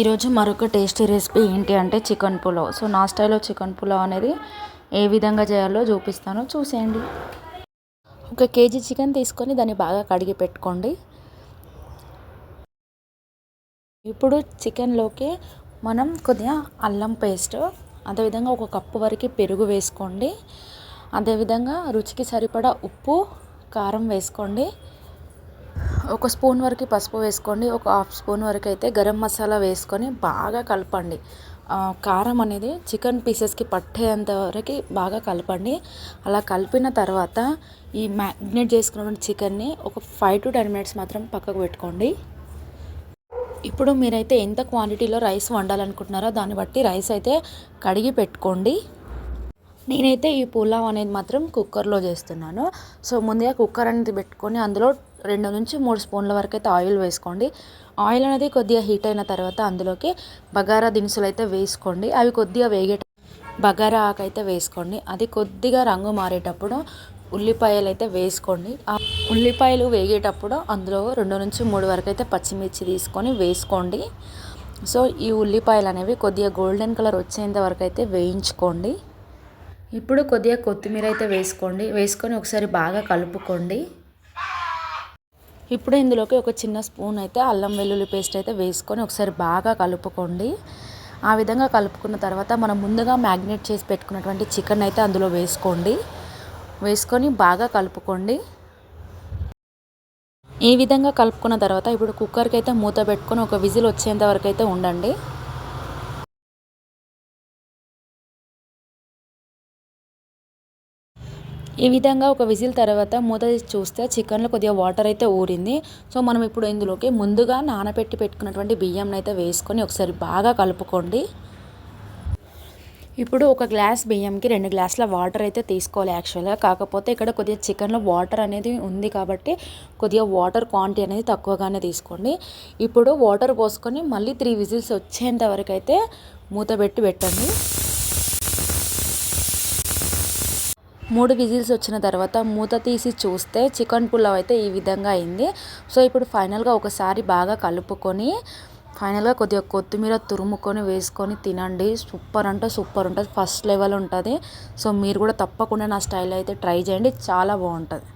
ఈరోజు మరొక tasty recipe ఏంటి అంటే చికెన్ పులావ్. సో నా స్టైల్లో చికెన్ పులావ్ అనేది ఏ విధంగా చేయాలో చూపిస్తాను. చూసేయండి. ఒక కేజీ చికెన్ తీసుకొని దాన్ని బాగా కడిగి పెట్టుకోండి. ఇప్పుడు చికెన్లోకి మనం కొద్దిగా అల్లం పేస్ట్ అదేవిధంగా ఒక కప్పు వరకు పెరుగు వేసుకోండి. అదేవిధంగా రుచికి సరిపడా ఉప్పు కారం వేసుకోండి. ఒక స్పూన్ వరకు పసుపు వేసుకోండి ఒక హాఫ్ స్పూన్ వరకు అయితే గరం మసాలా వేసుకొని బాగా కలపండి. కారం అనేది చికెన్ పీసెస్కి పట్టేంత వరకు బాగా కలపండి. అలా కలిపిన తర్వాత ఈ మ్యాగ్నేట్ చేసుకున్న చికెన్ని ఒక ఫైవ్ టు టెన్ మినిట్స్ మాత్రం పక్కకు పెట్టుకోండి. ఇప్పుడు మీరైతే ఎంత క్వాంటిటీలో రైస్ వండాలనుకుంటున్నారో దాన్ని బట్టి రైస్ అయితే కడిగి పెట్టుకోండి. నేనైతే ఈ పులావ్ అనేది మాత్రం కుక్కర్లో చేస్తున్నాను. సో ముందుగా కుక్కర్ అనేది పెట్టుకొని అందులో రెండు నుంచి మూడు స్పూన్ల వరకు అయితే ఆయిల్ వేసుకోండి. ఆయిల్ అనేది కొద్దిగా హీట్ అయిన తర్వాత అందులోకి బగారా దినుసులు అయితే వేసుకోండి. అవి కొద్దిగా వేగే బగారా ఆకు అయితే వేసుకోండి. అది కొద్దిగా రంగు మారేటప్పుడు ఉల్లిపాయలు అయితే వేసుకోండి. ఆ ఉల్లిపాయలు వేగేటప్పుడు అందులో రెండు నుంచి మూడు వరకు అయితే పచ్చిమిర్చి తీసుకొని వేసుకోండి. సో ఈ ఉల్లిపాయలు అనేవి కొద్దిగా గోల్డెన్ కలర్ వచ్చేంత వరకు అయితే వేయించుకోండి. ఇప్పుడు కొద్దిగా కొత్తిమీర అయితే వేసుకోండి. వేసుకొని ఒకసారి బాగా కలుపుకోండి. ఇప్పుడు ఇందులోకి ఒక చిన్న స్పూన్ అయితే అల్లం వెల్లుల్లి పేస్ట్ అయితే వేసుకొని ఒకసారి బాగా కలుపుకోండి. ఆ విధంగా కలుపుకున్న తర్వాత మనం ముందుగా మ్యాగ్నేట్ చేసి పెట్టుకున్నటువంటి చికెన్ అయితే అందులో వేసుకోండి. వేసుకొని బాగా కలుపుకోండి. ఈ విధంగా కలుపుకున్న తర్వాత ఇప్పుడు కుక్కర్కి అయితే మూత పెట్టుకొని ఒక విజిల్ వచ్చేంత వరకు అయితే ఉండండి. ఈ విధంగా ఒక విజిల్ తర్వాత మూత చూస్తే చికెన్లో కొద్దిగా వాటర్ అయితే ఊరింది. సో మనం ఇప్పుడు ఇందులోకి ముందుగా నానబెట్టి పెట్టుకున్నటువంటి బియ్యం అయితే వేసుకొని ఒకసారి బాగా కలుపుకోండి. ఇప్పుడు ఒక గ్లాస్ బియ్యంకి రెండు గ్లాసుల వాటర్ అయితే తీసుకోవాలి యాక్చువల్గా. కాకపోతే ఇక్కడ కొద్దిగా చికెన్లో వాటర్ అనేది ఉంది కాబట్టి కొద్దిగా వాటర్ క్వాంటిటీ అనేది తక్కువగానే తీసుకోండి. ఇప్పుడు వాటర్ పోసుకొని మళ్ళీ త్రీ విజిల్స్ వచ్చేంత వరకు అయితే మూత పెట్టి పెట్టండి. మూడు విజిల్స్ వచ్చిన తర్వాత మూత తీసి చూస్తే చికెన్ పులావ్ అయితే ఈ విధంగా అయింది. సో ఇప్పుడు ఫైనల్గా ఒకసారి బాగా కలుపుకొని ఫైనల్గా కొద్దిగా కొత్తిమీర తురుముకొని వేసుకొని తినండి. సూపర్ అంటే సూపర్ ఉంటుంది. ఫస్ట్ లెవెల్ ఉంటుంది. సో మీరు కూడా తప్పకుండా నా స్టైల్ అయితే ట్రై చేయండి. చాలా బాగుంటుంది.